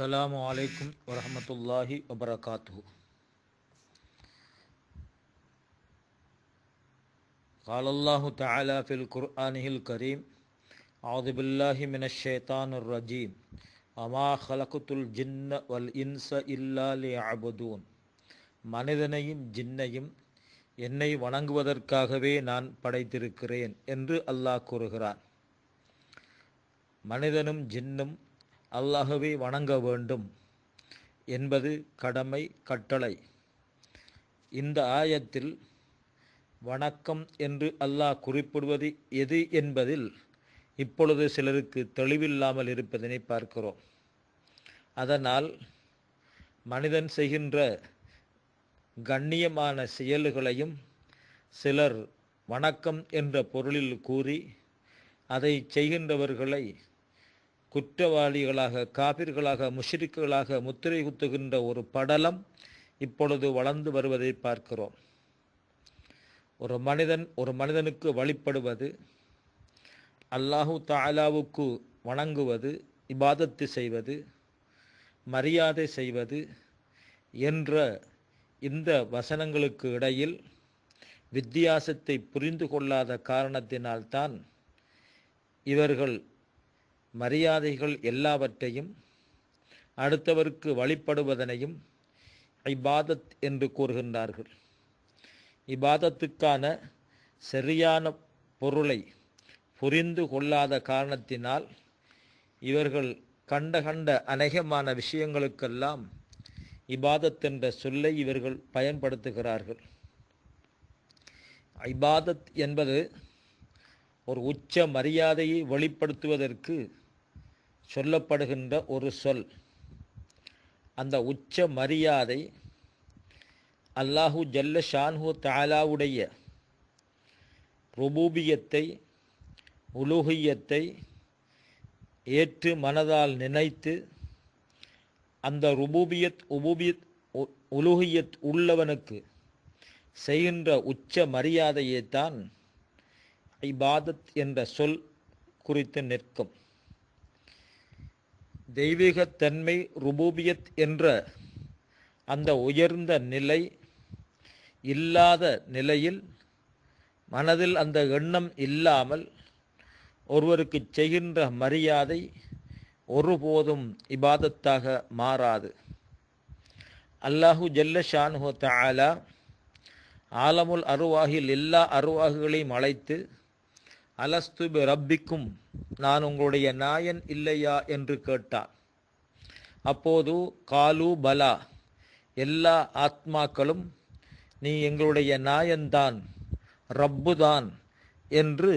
السلام عليكم ورحمة الله وبركاته قال الله تعالى في القرآن الكريم أعوذ بالله من الشيطان الرجيم وما خلقت الجن والإنس إلا ليعبدون மனிதனையும் ஜின்னையும் என்னை வணங்குவதற்காகவே நான் படைத்திருக்கிறேன் என்று அல்லாஹ் கூறுகிறான் மனிதனும் ஜின்னும் அல்லாஹுவை வணங்க வேண்டும் என்பது கடமை கட்டளை. இந்த ஆயத்தில் வணக்கம் என்று அல்லாஹ் குறிப்பிடுவது எது என்பதில் இப்பொழுது சிலருக்கு தெளிவில்லாமல் இருப்பதனை பார்க்கிறோம். அதனால் மனிதன் செய்கின்ற கண்ணியமான செயல்களையும் சிலர் வணக்கம் என்ற பொருளில் கூறி அதை செய்கின்றவர்களை குற்றவாளிகளாக காபிர்களாக முஷிரிக்குகளாக முத்திரை குத்துகின்ற ஒரு படலம் இப்பொழுது வளர்ந்து வருவதை பார்க்கிறோம். ஒரு மனிதன் ஒரு மனிதனுக்கு வழிபடுவது அல்லாஹு தாலாவுக்கு வணங்குவது இபாதத்து செய்வது மரியாதை செய்வது என்ற இந்த வசனங்களுக்கு இடையில் வித்தியாசத்தை புரிந்து கொள்ளாத காரணத்தினால்தான் இவர்கள் மரியாதைகள் எல்லாவற்றையும் அடுத்தவருக்கு வழிபடுவதனையும் இபாதத் என்று கூறுகின்றார்கள். இபாதத்துக்கான சரியான பொருளை புரிந்து கொள்ளாத காரணத்தினால் இவர்கள் கண்ட கண்ட அநேகமான விஷயங்களுக்கெல்லாம் இபாதத் என்ற சொல்லை இவர்கள் பயன்படுத்துகிறார்கள். இபாதத் என்பது ஒரு உச்ச மரியாதையை வெளிப்படுத்துவதற்கு சொல்லப்படுகின்ற ஒரு சொல். அந்த உச்ச மரியாதை அல்லாஹு ஜல்ல ஷான்ஹு தாலாவுடைய ருபூபியத்தை உலூகியத்தை ஏற்று மனதால் நினைத்து அந்த ருபூபியத் உபூபியத் உலுகியத் உள்ளவனுக்கு செய்கின்ற உச்ச மரியாதையைத்தான் இபாதத் என்ற சொல் குறித்து நிற்கும். தெய்வீகத்தன்மை ருபூபியத் என்ற அந்த உயர்ந்த நிலை இல்லாத நிலையில் மனதில் அந்த எண்ணம் இல்லாமல் ஒருவருக்கு செய்கின்ற மரியாதை ஒருபோதும் இபாதத்தாக மாறாது. அல்லாஹு ஜல்ல ஷானுஹு தாலா ஆலமுல் அருவாகில் எல்லா அருவாகுகளையும் அழைத்து அலஸ்து ரப்பிக்கும் நான் உங்களுடைய நாயன் இல்லையா என்று கேட்டார். அப்போது காலு பலா எல்லா ஆத்மாக்களும் நீ எங்களுடைய நாயன்தான் ரப்புதான் என்று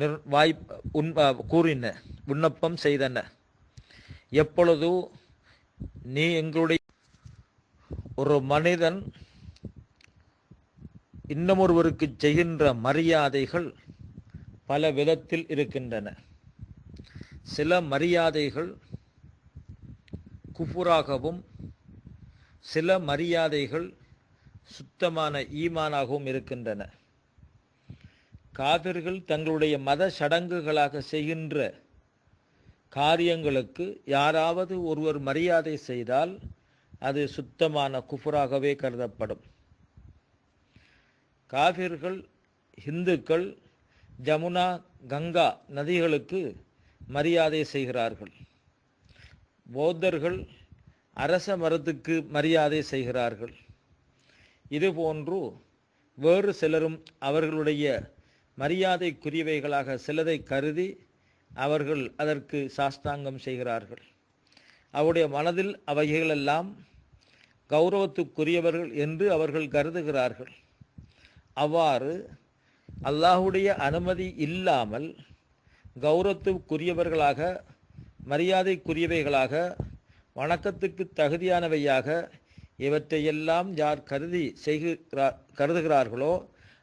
நிர் வாய் உன் கூறின விண்ணப்பம் செய்தன. எப்பொழுது நீ எங்களுடைய ஒரு மனிதன் இன்னமொருவருக்கு செய்கின்ற மரியாதைகள் பல விதத்தில் இருக்கின்றன. சில மரியாதைகள் குஃபுராகவும் சில மரியாதைகள் சுத்தமான ஈமானாகவும் இருக்கின்றன. காவிர்கள் தங்களுடைய மத சடங்குகளாக செய்கின்ற காரியங்களுக்கு யாராவது ஒருவர் மரியாதை செய்தால் அது சுத்தமான குஃபுராகவே கருதப்படும். காவிர்கள் இந்துக்கள் ஜமுனா கங்கா நதிகளுக்கு மரியாதை செய்கிறார்கள். பௌத்தர்கள் அரச மரத்துக்கு மரியாதை செய்கிறார்கள். இதுபோன்று வேறு சிலரும் அவர்களுடைய மரியாதைக்குரியவைகளாக சிலதை கருதி அவர்கள் அதற்கு சாஸ்தாங்கம் செய்கிறார்கள். அவருடைய மனதில் அவைகளெல்லாம் கௌரவத்துக்குரியவர்கள் என்று அவர்கள் கருதுகிறார்கள். அவ்வாறு அல்லாஹுடைய அனுமதி இல்லாமல் கௌரவத்துக்குரியவர்களாக மரியாதைக்குரியவைகளாக வணக்கத்துக்கு தகுதியானவையாக இவற்றையெல்லாம் யார் கருதி செய்கிறார் கருதுகிறார்களோ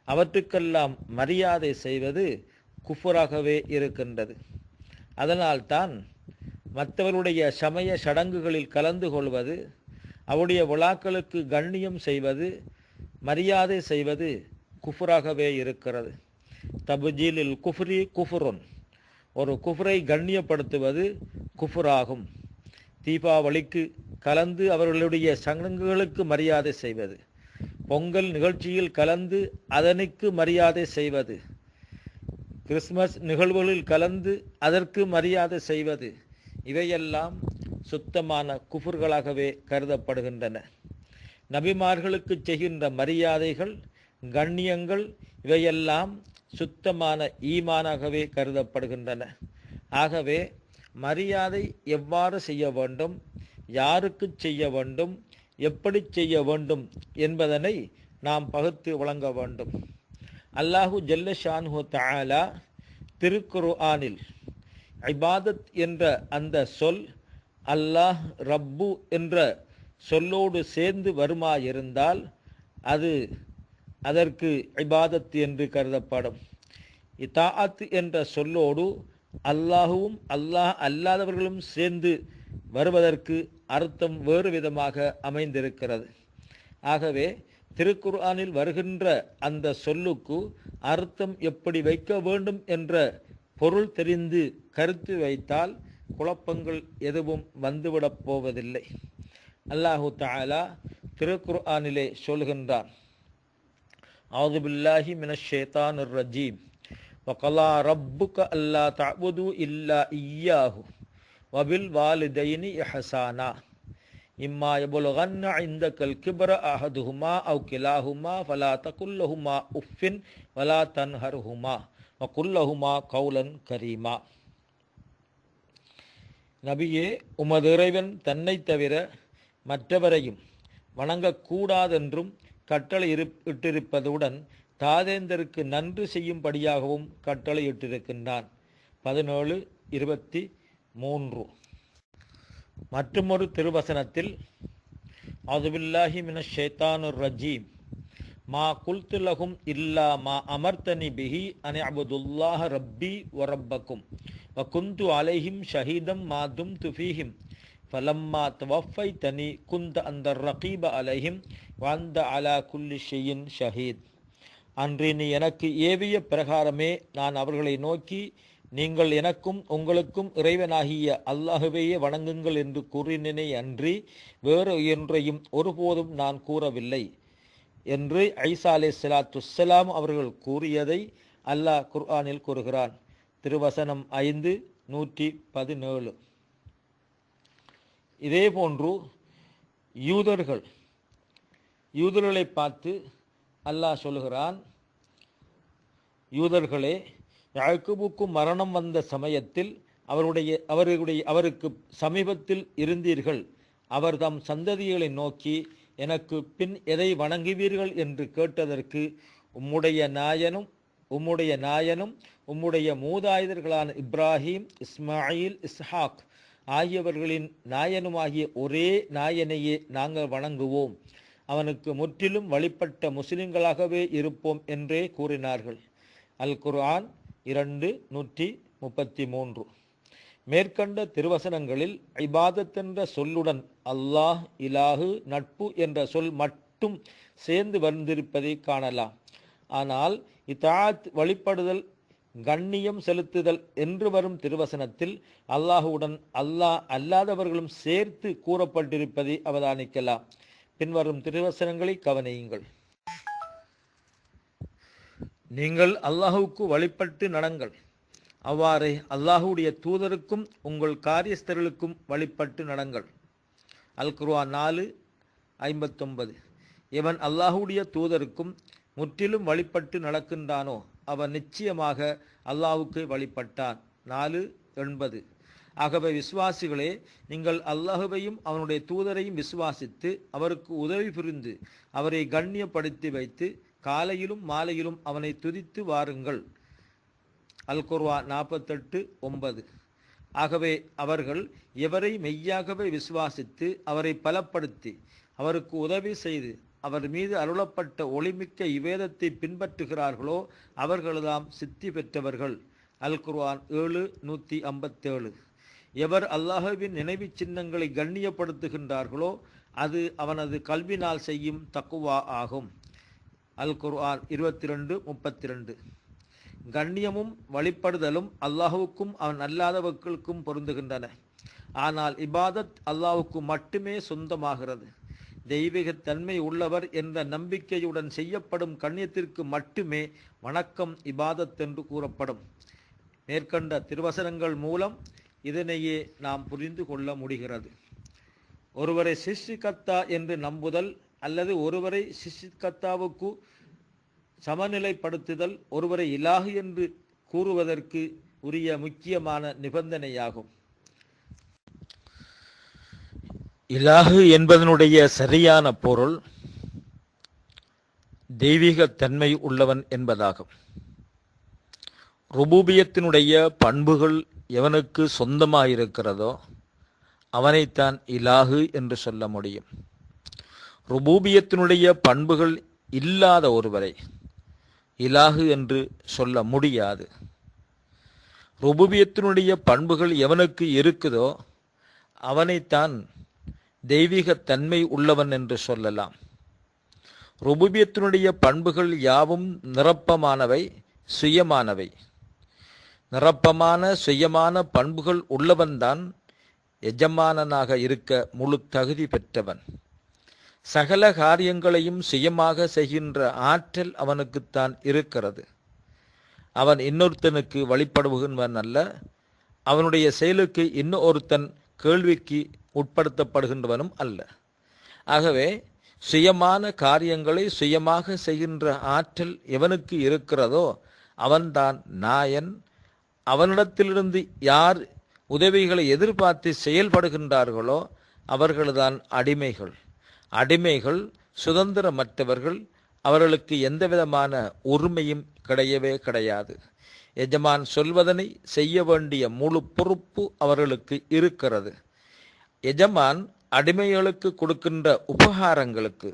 அவற்றுக்கெல்லாம் மரியாதை செய்வது குஃபராகவே இருக்கின்றது. அதனால்தான் மற்றவருடைய சமய சடங்குகளில் கலந்து கொள்வது அவருடைய விழாக்களுக்கு கண்ணியம் செய்வது மரியாதை செய்வது குஃபராகவே இருக்கிறது. தபுஜீலில் குஃப்ரி குஃபுருன். ஒரு குஃப்ரை கண்ணியப்படுத்துவது குஃபுராகும். தீபாவளிக்கு கலந்து அவர்களுடைய சடங்குகளுக்கு மரியாதை செய்வது. பொங்கல் நிகழ்ச்சியில் கலந்து அதனுக்கு மரியாதை செய்வது. கிறிஸ்மஸ் நிகழ்வுகளில் கலந்து அதற்கு மரியாதை செய்வது. இவையெல்லாம் சுத்தமான குஃபர்களாகவே கருதப்படுகின்றன. நபிமார்களுக்கு செய்கின்ற மரியாதைகள் கண்ணியங்கள் இவையெல்லாம் சுத்தமான ஈமானாகவே கருதப்படுகின்றன. ஆகவே மரியாதை எவ்வாறு செய்ய வேண்டும் யாருக்கு செய்ய வேண்டும் எப்படி செய்ய வேண்டும் என்பதனை நாம் பகுத்து வழங்க வேண்டும். அல்லாஹு ஜல்ல ஷான்ஹு தாலா திருக்குரு ஆனில் இபாதத் என்ற அந்த சொல் அல்லாஹ் ரப்பு என்ற சொல்லோடு சேர்ந்து வருமாயிருந்தால் அது அதற்கு இபாதத் என்று கருதப்படும். இதாஅத் என்ற சொல்லோடு அல்லாஹுவும் அல்லாஹ் அல்லாதவர்களும் சேர்ந்து வருவதற்கு அர்த்தம் வேறு விதமாக அமைந்திருக்கிறது. ஆகவே திருக்குர்ஆனில் வருகின்ற அந்த சொல்லுக்கு அர்த்தம் எப்படி வைக்க வேண்டும் என்ற பொருள் தெரிந்து கருத்து வைத்தால் குழப்பங்கள் எதுவும் வந்துவிடப் போவதில்லை. அல்லாஹு தஆலா திருக்குர்ஆனிலே சொல்கின்றான். أعوذ بالله من الشيطان الرجيم وقضى ربك ألا تعبدوا إلا إياه وبالوالدين إحسانا إما يبلغن عندك الكبر أحدهما أو كلاهما فلا تقل لهما أف ولا تنهرهما وقل لهما قولا كريما நபியே உமது இறைவன் தன்னைத் தவிர மற்றவரையும் வணங்கக்கூடாதென்றும் கட்டளை இட்டிருப்பதுடன் தாதேந்தருக்கு நன்றி செய்யும்படியாகவும் கட்டளை இட்டிருக்கின்றான் பதினேழு இருபத்தி மூன்று. மற்றுமொரு திருவசனத்தில் அதுபில்லாஹி மின ஷைத்தானுர் ரஜீம். மா குல்து லகும் இல்லா மா அமர்த்தனி பிஹி அனி அபுதுல்லாஹ ரப்பி ஒரப்பக்கும் வ குந்து அலைஹிம் ஷஹீதம் மா தும் துஃபீஹிம் ஃபலம்மா தவஃபை தனி குந்த அந்த ரகீப அலைஹிம் வந்த அலா குல்லி ஷெயின் ஷஹீத். அன்று நீ எனக்கு ஏவிய பிரகாரமே நான் அவர்களை நோக்கி நீங்கள் எனக்கும் உங்களுக்கும் இறைவனாகிய அல்லாஹுவையே வணங்குங்கள் என்று கூறினேனே அன்றி வேறு ஒன்றையும் ஒருபோதும் நான் கூறவில்லை என்று ஐசா அலை சலாத்துலாம் அவர்கள் கூறியதை அல்லாஹ் குர்ஆனில் கூறுகிறான். திருவசனம் ஐந்து நூற்றி பதினேழு. இதேபோன்று யூதர்கள் யூதர்களை பார்த்து அல்லாஹ் சொல்லுகிறான் யூதர்களே யாக்கூபுக்கு மரணம் வந்த சமயத்தில் அவருடைய அவர்களுடைய அவருக்கு சமீபத்தில் இருந்தீர்கள். அவர் தம் சந்ததிகளை நோக்கி எனக்கு பின் எதை வணங்குவீர்கள்? என்று கேட்டதற்கு உம்முடைய நாயனும் உம்முடைய நாயனும் உம்முடைய மூதாயுதர்களான இப்ராஹிம் இஸ்மாயில் இஸ்ஹாக் ஆகியவர்களின் நாயனுமாகிய ஒரே நாயனையே நாங்கள் வணங்குவோம். அவனுக்கு முற்றிலும் வழிபட்ட முஸ்லிம்களாகவே இருப்போம் என்றே கூறினார்கள். அல் குர்ஆன் இரண்டு நூற்றி முப்பத்தி மூன்று. மேற்கண்ட திருவசனங்களில் ஐபாதத் என்ற சொல்லுடன் அல்லாஹ் இலாஹு நட்பு என்ற சொல் மட்டும் சேர்ந்து வந்திருப்பதை காணலாம். ஆனால் இத்தாத் வழிபடுதல் கண்ணியம் செலுத்துதல் என்று வரும் திருவசனத்தில் அல்லாஹுடன் அல்லாஹ் அல்லாதவர்களும் சேர்த்து கூறப்பட்டிருப்பதை அவதானிக்கலாம். பின்வரும் திருவசனங்களை கவனியுங்கள். நீங்கள் அல்லாஹுக்கு வழிபட்டு நடங்கள். அவ்வாறே அல்லாஹுடைய தூதருக்கும் உங்கள் காரியஸ்தர்களுக்கும் வழிபட்டு நடங்கள். அல் குர்ஆன் நாலு ஐம்பத்தொன்பது. இவன் அல்லாஹுடைய தூதருக்கும் முற்றிலும் வழிபட்டு நடக்கின்றானோ அவன் நிச்சயமாக அல்லாஹுக்கு வழிபட்டான். நாலு எண்பது. ஆகவே விசுவாசிகளே நீங்கள் அல்லாஹுவையும் அவனுடைய தூதரையும் விசுவாசித்து அவருக்கு உதவி புரிந்து அவரை கண்ணியப்படுத்தி வைத்து காலையிலும் மாலையிலும் அவனை துதித்து வாருங்கள். அல்குர்வா நாற்பத்தெட்டு ஒன்பது. ஆகவே அவர்கள் எவரை மெய்யாகவே விசுவாசித்து அவரை பலப்படுத்தி அவருக்கு உதவி செய்து அவர் மீது அருளப்பட்ட ஒளிமிக்க இவ்வேதத்தை பின்பற்றுகிறார்களோ அவர்கள்தாம் சித்தி பெற்றவர்கள். அல்குர்வான் ஏழு நூற்றி ஐம்பத்தேழு. எவர் அல்லாஹுவின் நினைவு சின்னங்களை கண்ணியப்படுத்துகின்றார்களோ அது அவனது கல்வினால் செய்யும் தக்குவா ஆகும். அல் குர்ஆன் இருபத்தி ரெண்டு முப்பத்தி ரெண்டு கண்ணியமும் வழிபடுதலும் அல்லாஹுவுக்கும் அவன் அல்லாதவர்களுக்கும் பொருந்துகின்றன. ஆனால் இபாதத் அல்லாஹுக்கு மட்டுமே சொந்தமாகிறது. தெய்வீகத்தன்மை உள்ளவர் என்ற நம்பிக்கையுடன் செய்யப்படும் கண்ணியத்திற்கு மட்டுமே வணக்கம் இபாதத் என்று கூறப்படும். மேற்கண்ட திருவசனங்கள் மூலம் இதனையே நாம் புரிந்து கொள்ள முடிகிறது. ஒருவரை சிஷ்டிகத்தா என்று நம்புதல் அல்லது ஒருவரை சிஷ்டிகத்தாவுக்கு சமநிலைப்படுத்துதல் ஒருவரை இலாகு என்று கூறுவதற்கு உரிய முக்கியமான நிபந்தனையாகும். இலாகு என்பதனுடைய சரியான பொருள் தெய்வீகத்தன்மை உள்ளவன் என்பதாகும். ருபூபியத்தினுடைய பண்புகள் எவனுக்கு சொந்தமாயிருக்கிறதோ அவனைத்தான் இலாகு என்று சொல்ல முடியும். ருபூபியத்தினுடைய பண்புகள் இல்லாத ஒருவரை இலாகு என்று சொல்ல முடியாது. ருபூபியத்தினுடைய பண்புகள் எவனுக்கு இருக்குதோ அவனைத்தான் தெய்வீக தன்மை உள்ளவன் என்று சொல்லலாம். ருபூபியத்தினுடைய பண்புகள் யாவும் நிரப்பமானவை சுயமானவை. நிரப்பமான சுயமான பண்புகள் உள்ளவன்தான் எஜமானனாக இருக்க முழு தகுதி பெற்றவன். சகல காரியங்களையும் சுயமாக செய்கின்ற ஆற்றல் அவனுக்குத்தான் இருக்கிறது. அவன் இன்னொருத்தனுக்கு வழிபடுகின்றவன் அல்ல அவனுடைய செயலுக்கு இன்னொருத்தன் கேள்விக்கு உட்படுத்தப்படுகின்றவனும் அல்ல. ஆகவே சுயமான காரியங்களை சுயமாக செய்கின்ற ஆற்றல் எவனுக்கு இருக்கிறதோ அவன்தான் நாயன் அவனிடத்திலிருந்து யார் உதவிகளை எதிர்பார்த்து செயல்படுகின்றார்களோ அவர்கள்தான் அடிமைகள். அடிமைகள் சுதந்திரமற்றவர்கள் அவர்களுக்கு எந்தவிதமான உரிமையும் கிடையவே கிடையாது. எஜமான் சொல்வதனை செய்ய வேண்டிய முழு பொறுப்பு அவர்களுக்கு இருக்கிறது. எஜமான் அடிமைகளுக்கு கொடுக்கின்ற உபகாரங்களுக்கு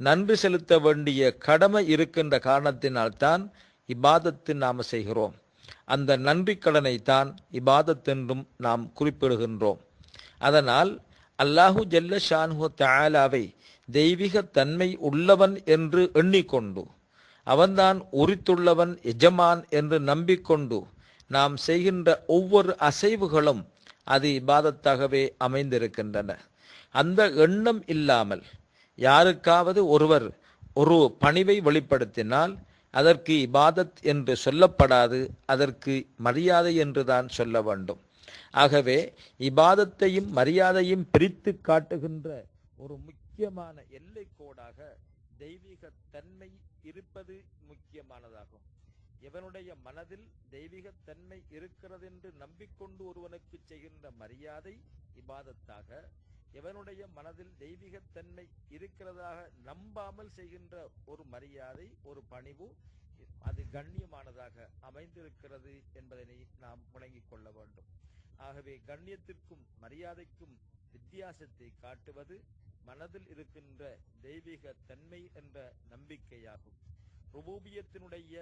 நன்றி செலுத்த வேண்டிய கடமை இருக்கின்ற காரணத்தினால்தான் இப்பாதத்தை நாம் செய்கிறோம். அந்த நன்றி தான் இபாதத் என்றும் நாம் குறிப்பிடுகின்றோம். அதனால் அல்லாஹு ஜல்ல ஷான்ஹு தஆலாவை தெய்வீக தன்மை உள்ளவன் என்று எண்ணிக்கொண்டு அவன்தான் உரித்துள்ளவன் எஜமான் என்று நம்பிக்கொண்டு நாம் செய்கின்ற ஒவ்வொரு அசைவுகளும் அது இபாதத்தாகவே அமைந்திருக்கின்றன. அந்த எண்ணம் இல்லாமல் யாருக்காவது ஒருவர் ஒரு பணிவை வெளிப்படுத்தினால் அதற்கு இபாதத் என்று சொல்லப்படாது அதற்கு மரியாதை என்றுதான் சொல்ல வேண்டும். ஆகவே இபாதத்தையும் மரியாதையும் பிரித்து காட்டுகின்ற ஒரு முக்கியமான எல்லை கோடாக தெய்வீக தன்மை இருப்பது முக்கியமானதாகும். எவனுடைய மனதில் தெய்வீக தன்மை இருக்கிறது என்று நம்பிக்கொண்டு ஒருவனுக்கு செய்கின்ற மரியாதை இபாதத்தாக எவனுடைய மனதில் தெய்வீகத்தன்மை இருக்கிறதாக நம்பாமல் செய்கின்ற ஒரு மரியாதை ஒரு பணிவு அது கண்ணியமானதாக அமைந்திருக்கிறது என்பதனை நாம் முழங்கிக் கொள்ள வேண்டும். ஆகவே கண்ணியத்திற்கும் மரியாதைக்கும் வித்தியாசத்தை காட்டுவது மனதில் இருக்கின்ற தெய்வீக தன்மை என்ற நம்பிக்கையாகும். ருபூபியத்தினுடைய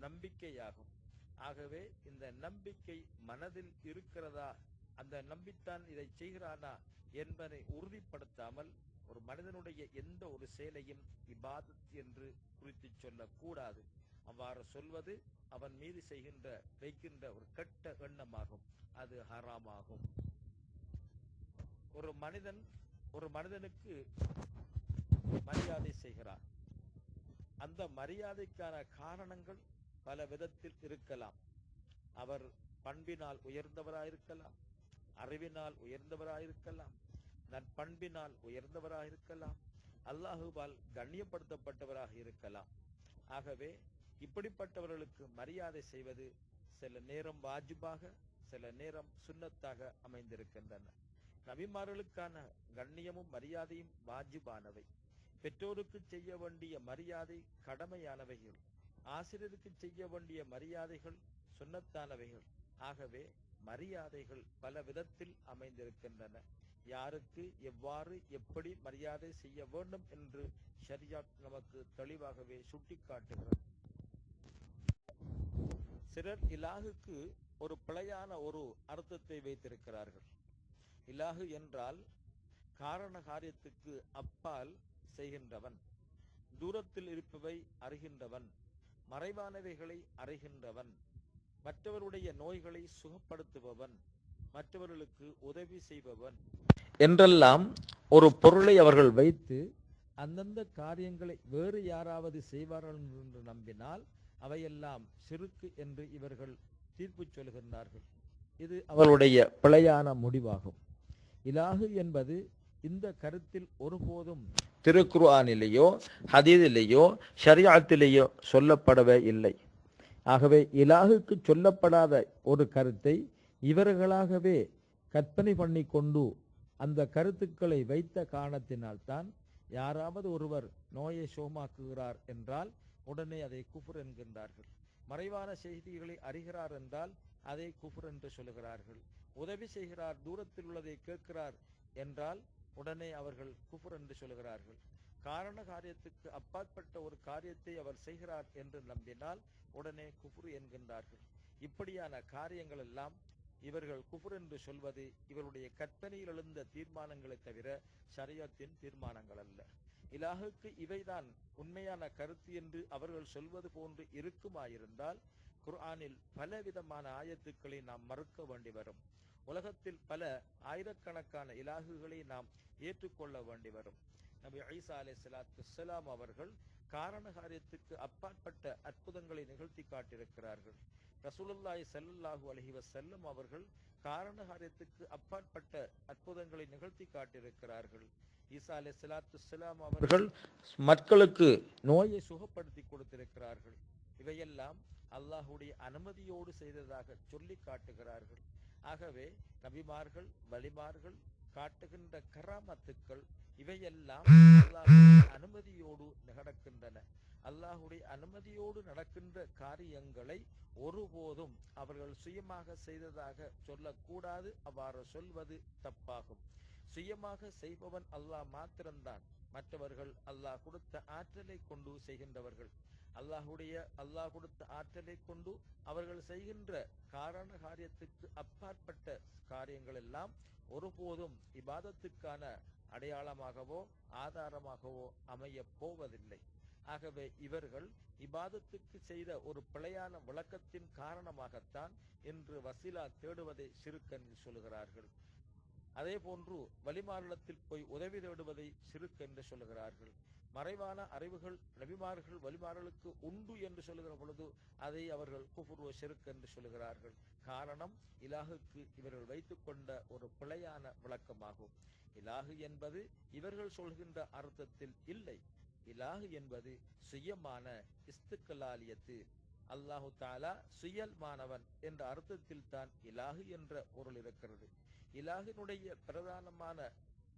நம்பிக்கையாகும். ஆகவே இந்த நம்பிக்கை மனதில் இருக்கிறதா அந்த நம்பித்தான் இதை செய்கிறானா என்பதை உறுதிப்படுத்தாமல் ஒரு மனிதனுடைய எந்த ஒரு செயலையும் இபாதத் என்று குறித்து சொல்லக்கூடாது. அவ்வாறு சொல்வது அவன் மீது செய்கின்ற வைக்கின்ற ஒரு கெட்ட எண்ணமாகும். அது ஹராமாகும். ஒரு மனிதன் ஒரு மனிதனுக்கு மரியாதை செய்கிறார் அந்த மரியாதைக்கான காரணங்கள் பல விதத்தில் இருக்கலாம். அவர் பண்பினால் உயர்ந்தவராயிருக்கலாம். அறிவினால் உயர்ந்தவராயிருக்கலாம். நற்பண்பினால் உயர்ந்தவராயிருக்கலாம். அல்லாஹுவால் கண்ணியப்படுத்தப்பட்டவராக இருக்கலாம் ஆகவே இப்படிப்பட்டவர்களுக்கு மரியாதை செய்வது சில நேரம் வாஜிபாக சில நேரம் சுன்னத்தாக அமைந்திருக்கின்றன. நபிமார்களுக்கான கண்ணியமும் மரியாதையும் வாஜிபானவை. பெற்றோருக்கு செய்ய வேண்டிய மரியாதை கடமையானவைகள். ஆசிரியருக்கு செய்ய வேண்டிய மரியாதைகள் சுன்னத்தானவைகள். ஆகவே மரியாதைகள் பல விதத்தில் அமைந்திருக்கின்றன. யாருக்கு எவ்வாறு எப்படி மரியாதை செய்ய வேண்டும் என்று ஷரியாத் நமக்கு தெளிவாகவே சுட்டிக்காட்டுகிறது சிலர் இலாகுக்கு ஒரு பிழையான ஒரு அர்த்தத்தை வைத்திருக்கிறார்கள். இலாகு என்றால் காரண காரியத்துக்கு அப்பால் செய்கின்றவன் தூரத்தில் இருப்பவை அறிகின்றவன் மறைவானவைகளை அறிகின்றவன் மற்றவருடைய நோய்களை சுகப்படுத்துபவன் மற்றவர்களுக்கு உதவி செய்பவன். என்றெல்லாம் ஒரு பொருளை அவர்கள் வைத்து அந்தந்த காரியங்களை வேறு யாராவது செய்வார்கள் என்று நம்பினால் அவையெல்லாம் சிறுக்கு என்று இவர்கள் தீர்ப்பு சொல்கின்றார்கள். இது அவர்களுடைய பிழையான முடிவாகும். இலாகு என்பது இந்த கருத்தில் ஒருபோதும் திருக்குர்ஆனிலேயோ ஹதீதிலேயோ ஷரியாத்திலேயோ சொல்லப்படவே இல்லை. ஆகவே இலாகுக்கு சொல்லப்படாத ஒரு கருத்தை இவர்களாகவே கற்பனை பண்ணி கொண்டு அந்த கருத்துக்களை வைத்த காரணத்தினால்தான் யாராவது ஒருவர் நோயை சோமாக்குகிறார் என்றால் உடனே அதை குஃபுர் என்கின்றார்கள். மறைவான செய்திகளை அறிகிறார் என்றால் அதை குஃபுர் என்று சொல்லுகிறார்கள். உதவி செய்கிறார் தூரத்தில் உள்ளதை கேட்கிறார் என்றால் உடனே அவர்கள் குஃபுர் என்று சொல்லுகிறார்கள். காரண காரியத்துக்கு அப்பாற்பட்ட ஒரு காரியத்தை அவர் செய்கிறார் என்று நம்பினால் உடனே குஃபுரு என்கின்றார்கள். இப்படியான காரியங்கள் எல்லாம் இவர்கள் குஃபுர் என்று சொல்வது இவருடைய கற்பனையில் எழுந்த தீர்மானங்களை தவிர சரியத்தின் தீர்மானங்கள் அல்ல. இலாகுக்கு இவைதான் உண்மையான கருத்து என்று அவர்கள் சொல்வது போன்று இருக்குமாயிருந்தால் குர்ஆனில் பல விதமான ஆயத்துக்களை நாம் மறுக்க வேண்டி வரும். உலகத்தில் பல ஆயிரக்கணக்கான இலாகுகளை நாம் ஏற்றுக்கொள்ள வேண்டி வரும். நபி ஐசா அலை சலாத்து சலாம் அவர்கள் காரண காரியத்துக்கு அப்பாற்பட்ட அற்புதங்களை நிகழ்த்தி காட்டியிருக்கிறார்கள். ரசூலுல்லாய் ஸல்லல்லாஹு அலைஹி செல்லும் அவர்கள் காரணகாரியத்துக்கு அப்பாற்பட்ட அற்புதங்களை நிகழ்த்தி காட்டியிருக்கிறார்கள். ஈசா அலை சலாத்து சலாம் அவர்கள் மக்களுக்கு நோயை சுகப்படுத்தி கொடுத்திருக்கிறார்கள். இவையெல்லாம் அல்லாஹுடைய அனுமதியோடு செய்ததாக சொல்லி காட்டுகிறார்கள். ஆகவே நபிமார்கள் வலிமார்கள் காட்டுகின்ற கராமத்துக்கள் இவையெல்லாம் அல்லாஹுடைய அனுமதியோடு நடக்கின்றன. அல்லாஹுடைய அனுமதியோடு நடக்கின்ற காரியங்களை ஒருபோதும் அவர்கள் சுயமாக செய்ததாக சொல்லக்கூடாது அவ்வாறு சொல்வது தப்பாகும். சுயமாக செய்பவன் அல்லாஹ் மாத்திரம்தான். மற்றவர்கள் அல்லாஹ் கொடுத்த ஆற்றலை கொண்டு செய்கின்றவர்கள். அல்லாஹுடைய அல்லாஹ் கொடுத்த ஆற்றலை கொண்டு அவர்கள் செய்கின்ற காரண காரியத்துக்கு அப்பாற்பட்ட காரியங்கள் எல்லாம் ஒருபோதும் இபாதத்துக்கான அடையாளமாகவோ ஆதாரமாகவோ அமையப் போவதில்லை. ஆகவே இவர்கள் இபாதத்துக்கு செய்த ஒரு பிழையான விளக்கத்தின் காரணமாகத்தான் இன்று வசீலா தேடுவதை சிறுக்கன் சொல்லுகிறார்கள். அதே போன்று வலிமாரிடத்தில் போய் உதவி தேடுவதை சிறுக்கு என்று சொல்லுகிறார்கள். மறைவான அறிவுகள் நபிமார்கள் வலிமார்களுக்கு உண்டு என்று சொல்லுகிற பொழுது அதை அவர்கள் குஃபுர்வ செருக்கு என்று சொல்லுகிறார்கள். காரணம் இலாகுக்கு இவர்கள் வைத்துக்கொண்ட ஒரு பிழையான விளக்கமாகும். இலாகு என்பது இவர்கள் சொல்கின்ற அர்த்தத்தில் இல்லை. இலாகு என்பது சுயமான இஸ்துக்கலாலியத்து. அல்லாஹு தாலா சுயல்மானவன் என்ற அர்த்தத்தில் தான் இலாகு என்ற பொருள் இருக்கிறது. இலாகினுடைய பிரதானமான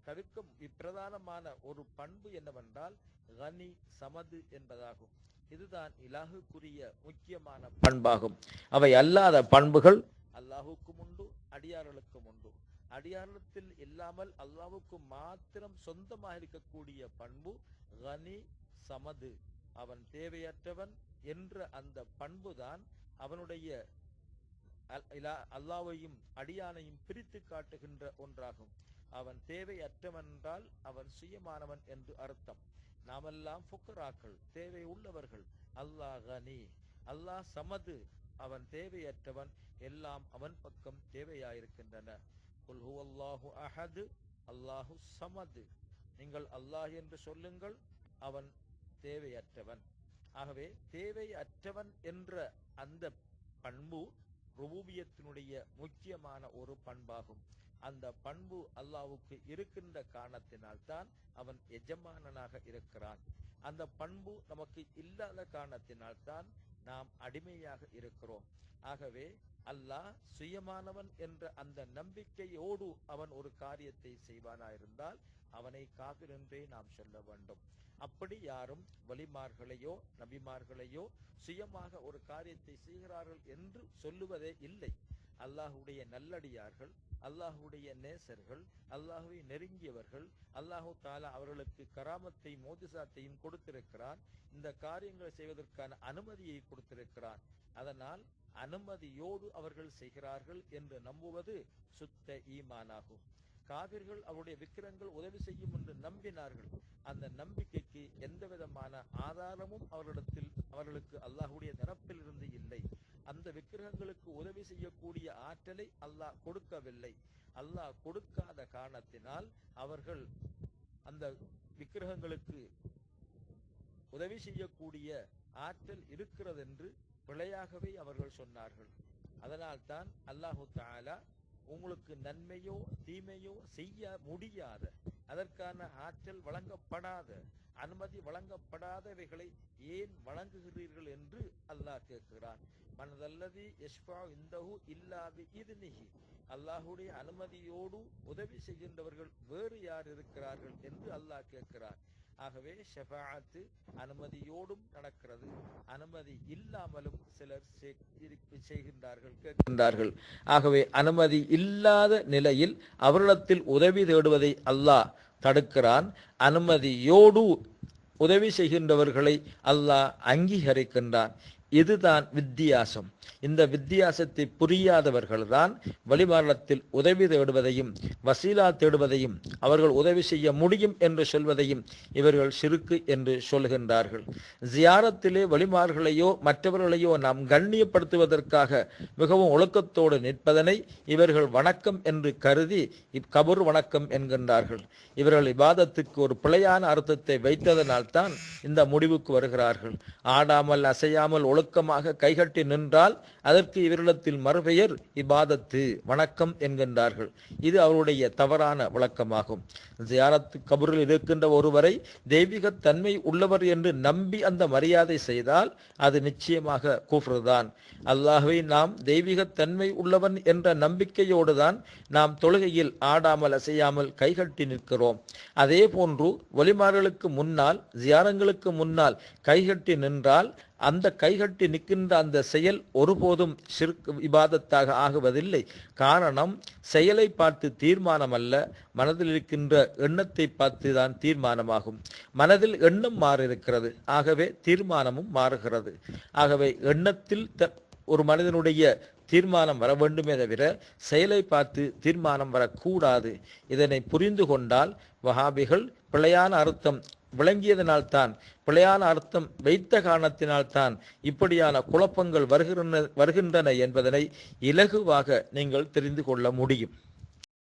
தவிர்க்க இப்பிரதானமான ஒரு பண்பு என்னவென்றால் கனி சமது என்பதாகும். இதுதான் இலாகுக்குரிய முக்கியமான பண்பாகும். அவை அல்லாத பண்புகள் அல்லாஹுக்கும் உண்டு அடியார்களுக்கும் உண்டு. அடியாரத்தில் இல்லாமல் அல்லாவுக்கு மாத்திரம் சொந்தமாக இருக்கக்கூடிய பண்பு கனி சமது. அவன் தேவையற்றவன் என்ற அந்த பண்புதான் அவனுடைய அல்லாவையும் அடியானையும் பிரித்து காட்டுகின்ற ஒன்றாகும். அவன் தேவையற்றவன் என்றால் அவன் சுயமானவன் என்று அர்த்தம். நாமெல்லாம் புக்கராக்கள் தேவை உள்ளவர்கள். அல்லாஹ் கனி. அல்லாஹ் சமது. அவன் தேவையற்றவன். எல்லாம் அவன் பக்கம் தேவையாயிருக்கின்றன. அல்லாஹு அஹது. அல்லாஹு சமது. நீங்கள் அல்லாஹ் என்று சொல்லுங்கள் அவன் தேவையற்றவன். ஆகவே தேவையற்றவன் என்ற அந்த பண்பு ருபூபியத்தினுடைய முக்கியமான ஒரு பண்பாகும். அந்த பண்பு அல்லாவுக்கு இருக்கின்ற காரணத்தினால்தான் அவன் எஜமானனாக இருக்கிறான். அந்த பண்பு நமக்கு இல்லாத காரணத்தினால்தான் நாம் அடிமையாக இருக்கிறோம். ஆகவே அல்லாஹ் சுயமானவன் என்ற அந்த நம்பிக்கையோடு அவன் ஒரு காரியத்தை செய்வானாயிருந்தால் அவனை காபிர் என்றே நாம் சொல்ல வேண்டும். அப்படி யாரும் வலிமார்களையோ நபிமார்களையோ சுயமாக ஒரு காரியத்தை செய்கிறார்கள் என்று சொல்லுவதே இல்லை. அல்லாஹுடைய நல்லடியார்கள் அல்லாஹுடைய நேசர்கள் அல்லாஹுவை நெருங்கியவர்கள் அல்லாஹு தாலா அவர்களுக்கு கராமத்தை மோதிசாத்தையும் கொடுத்திருக்கிறான். இந்த காரியங்களை செய்வதற்கான அனுமதியை கொடுத்திருக்கிறான். அதனால் அனுமதியோடு அவர்கள் செய்கிறார்கள் என்று நம்புவது சுத்த ஈமானாகும். காவிர்கள் அவருடைய விக்கிரங்கள் உதவி செய்யும் என்று நம்பினார்கள். அந்த நம்பிக்கைக்கு எந்த விதமான ஆதாரமும் அவர்களிடத்தில் அவர்களுக்கு அல்லாஹுடைய நிரப்பில் இருந்து இல்லை. அந்த விக்கிரகங்களுக்கு உதவி செய்யக்கூடிய ஆற்றலை அல்லாஹ் கொடுக்கவில்லை. அல்லாஹ் கொடுக்காத காரணத்தினால் அவர்கள் அந்த விக்கிரகங்களுக்கு உதவி செய்யக்கூடிய ஆற்றல் இருக்கிறது என்று பிழையாகவே அவர்கள் சொன்னார்கள். அதனால்தான் அல்லாஹு தாலா உங்களுக்கு நன்மையோ தீமையோ செய்ய முடியாத அதற்கான ஆற்றல் வழங்கப்படாத அனுமதி வழங்கப்படாதவைகளை ஏன் வழங்குகிறீர்கள் என்று அல்லாஹ் கேட்கிறான். மனதல்லதி யஷ்பா இந்தஹு இது இதுனிஹி. அல்லாஹுடைய அனுமதியோடு உதவி செய்கின்றவர்கள் வேறு யார் இருக்கிறார்கள் என்று அல்லாஹ் கேட்கிறார். ஆகவே ஷெஃபாத்து அனுமதியோடும் நடக்கிறது. அனுமதி இல்லாமலும் சிலர் செய்கின்றார்கள் கேட்கின்றார்கள். ஆகவே அனுமதி இல்லாத நிலையில் அவரிடத்தில் உதவி தேடுவதை அல்லாஹ் தடுக்கிறான். அனுமதியோடு உதவி செய்கின்றவர்களை அல்லாஹ் அங்கீகரிக்கின்றான். இதுதான் வித்தியாசம். இந்த வித்தியாசத்தை புரியாதவர்கள்தான் வழிமாறத்தில் உதவி தேடுவதையும் வசீலா தேடுவதையும் அவர்கள் உதவி செய்ய முடியும் என்று சொல்வதையும் இவர்கள் சிறுக்கு என்று சொல்கின்றார்கள். ஜியாரத்திலே வழிமார்களையோ மற்றவர்களையோ நாம் கண்ணியப்படுத்துவதற்காக மிகவும் ஒழுக்கத்தோடு நிற்பதனை இவர்கள் வணக்கம் என்று கருதி இக்கபூர் வணக்கம் என்கின்றார்கள். இவர்கள் இவாதத்துக்கு ஒரு பிழையான அர்த்தத்தை வைத்ததனால் தான் இந்த முடிவுக்கு வருகிறார்கள். ஆடாமல் அசையாமல் ஒழுக்கமாக கைகட்டி நின்றால் அதற்கு இவரிடத்தில் மறுபெயர் இபாதத்து வணக்கம் என்கின்றார்கள். இது அவருடைய தவறான வழக்கமாகும். ஜியாரத்து கபூரில் இருக்கின்ற ஒருவரை தெய்வீக தன்மை உள்ளவர் என்று நம்பி அந்த மரியாதை செய்தால் அது நிச்சயமாக கூஃப்ருதான் அல்லாஹுவை நாம் தெய்வீக தன்மை உள்ளவன் என்ற நம்பிக்கையோடு தான் நாம் தொழுகையில் ஆடாமல் அசையாமல் கைகட்டி நிற்கிறோம். அதே போன்று ஒலிமார்களுக்கு முன்னால் ஜியாரங்களுக்கு முன்னால் கைகட்டி நின்றால் அந்த கைகட்டி நிற்கின்ற அந்த செயல் ஒருபோதும் சிறு விவாதத்தாக ஆகுவதில்லை. காரணம் செயலை பார்த்து தீர்மானம் அல்ல மனதில் இருக்கின்ற எண்ணத்தை பார்த்து தான் தீர்மானமாகும். மனதில் எண்ணம் மாறியிருக்கிறது ஆகவே தீர்மானமும் மாறுகிறது. ஆகவே எண்ணத்தில் த ஒரு மனிதனுடைய தீர்மானம் வர வேண்டுமே தவிர செயலை பார்த்து தீர்மானம் வரக்கூடாது. இதனை புரிந்து கொண்டால் வஹாபிகள் பிழையான அர்த்தம் விளங்கியதனால்தான் பிழையான அர்த்தம் வைத்த காரணத்தினால்தான் இப்படியான குழப்பங்கள் வருகின்றன வருகின்றன என்பதனை இலகுவாக நீங்கள் தெரிந்து கொள்ள முடியும்.